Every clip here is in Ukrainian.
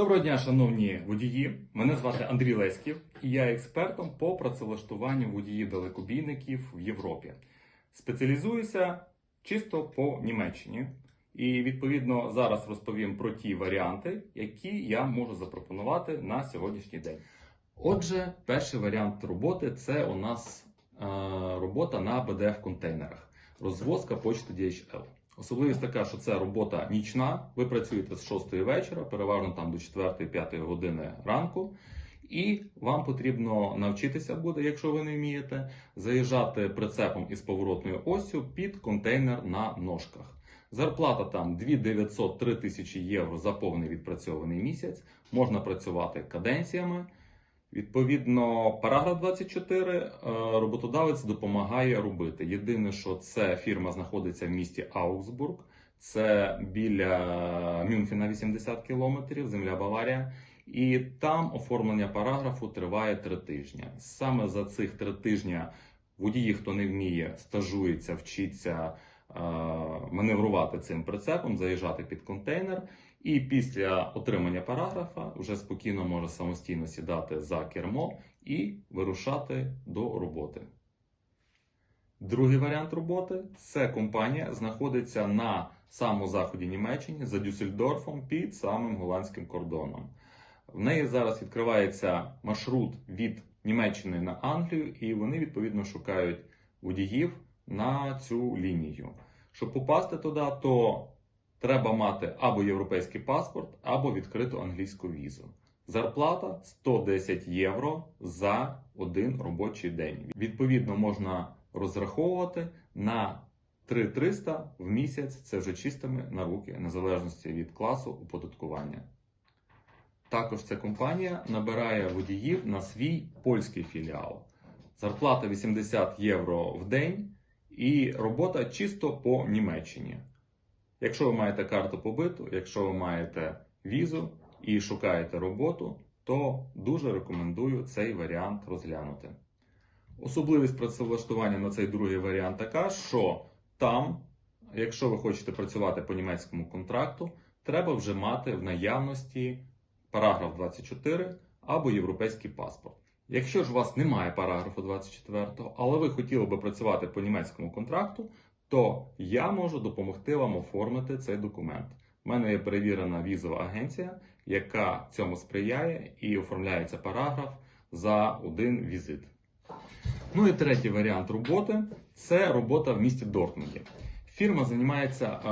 Доброго дня, шановні водії. Мене звати Андрій Леськів, і я експертом по працевлаштуванню водіїв далекобійників в Європі. Спеціалізуюся чисто по Німеччині. І відповідно зараз розповім про ті варіанти, які я можу запропонувати на сьогоднішній день. Отже, перший варіант роботи це у нас е, робота на bdf контейнерах, розвозка почти DHL. Особливість така, що це робота нічна. Ви працюєте з 6 вечора, переважно там до 4-5 години ранку. І вам потрібно навчитися буде, якщо ви не вмієте, заїжджати прицепом із поворотною осю під контейнер на ножках. Зарплата там 2900-3 тисячі євро за повний відпрацьований місяць. Можна працювати каденціями. Відповідно, параграф 24 е, роботодавець допомагає робити. Єдине, що це фірма знаходиться в місті Аугсбург, це біля Мюнхена 80 кілометрів, земля Баварія. І там оформлення параграфу триває три тижні. Саме за цих три тижні водії, хто не вміє, стажується, вчиться е, маневрувати цим прицепом, заїжджати під контейнер. І після отримання параграфа вже спокійно може самостійно сідати за кермо і вирушати до роботи. Другий варіант роботи це компанія знаходиться на самому заході Німеччини за Дюссельдорфом під самим голландським кордоном. В неї зараз відкривається маршрут від Німеччини на Англію, і вони відповідно шукають водіїв на цю лінію. Щоб попасти туди, то треба мати або європейський паспорт, або відкриту англійську візу. Зарплата 110 євро за один робочий день. Відповідно, можна розраховувати на 3300 в місяць. Це вже чистими на руки, незалежності від класу оподаткування. Також ця компанія набирає водіїв на свій польський філіал. Зарплата 80 євро в день і робота чисто по Німеччині. Якщо ви маєте карту побиту, якщо ви маєте візу і шукаєте роботу, то дуже рекомендую цей варіант розглянути. Особливість працевлаштування на цей другий варіант така, що там, якщо ви хочете працювати по німецькому контракту, треба вже мати в наявності параграф 24 або європейський паспорт. Якщо ж у вас немає параграфу 24, але ви хотіли би працювати по німецькому контракту, то я можу допомогти вам оформити цей документ. У мене є перевірена візова агенція, яка цьому сприяє і оформляється параграф за один візит. Ну і третій варіант роботи це робота в місті Дортмунді. Фірма займається е,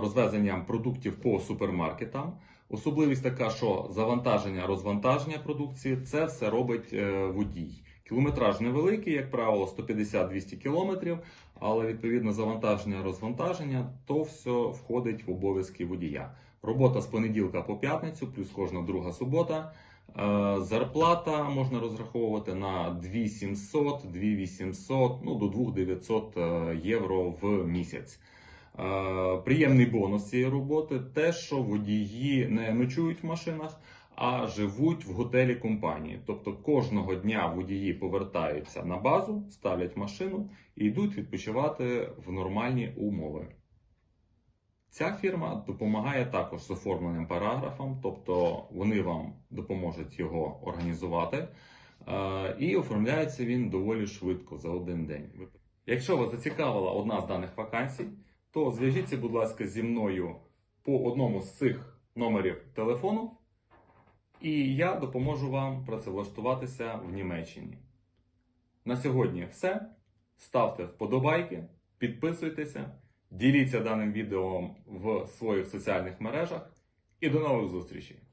розвезенням продуктів по супермаркетам. Особливість така, що завантаження, розвантаження продукції це все робить е, водій. Кілометраж невеликий, як правило, 150-200 кілометрів, але відповідно завантаження, розвантаження то все входить в обов'язки водія. Робота з понеділка по п'ятницю, плюс кожна друга субота. Е, Зарплата можна розраховувати на 2700, 2800, ну до 2900 е, євро в місяць. Е, Приємний бонус цієї роботи те, що водії не ночують в машинах, а живуть в готелі компанії. Тобто кожного дня водії повертаються на базу, ставлять машину і йдуть відпочивати в нормальні умови. Ця фірма допомагає також з оформленням параграфом, тобто вони вам допоможуть його організувати. Е, І оформляється він доволі швидко за один день. Якщо вас зацікавила одна з даних вакансій, то зв'яжіться, будь ласка, зі мною по одному з цих номерів телефону, і я допоможу вам працевлаштуватися в Німеччині. На сьогодні все. Ставте вподобайки, підписуйтеся, діліться даним відео в своїх соціальних мережах і до нових зустрічей!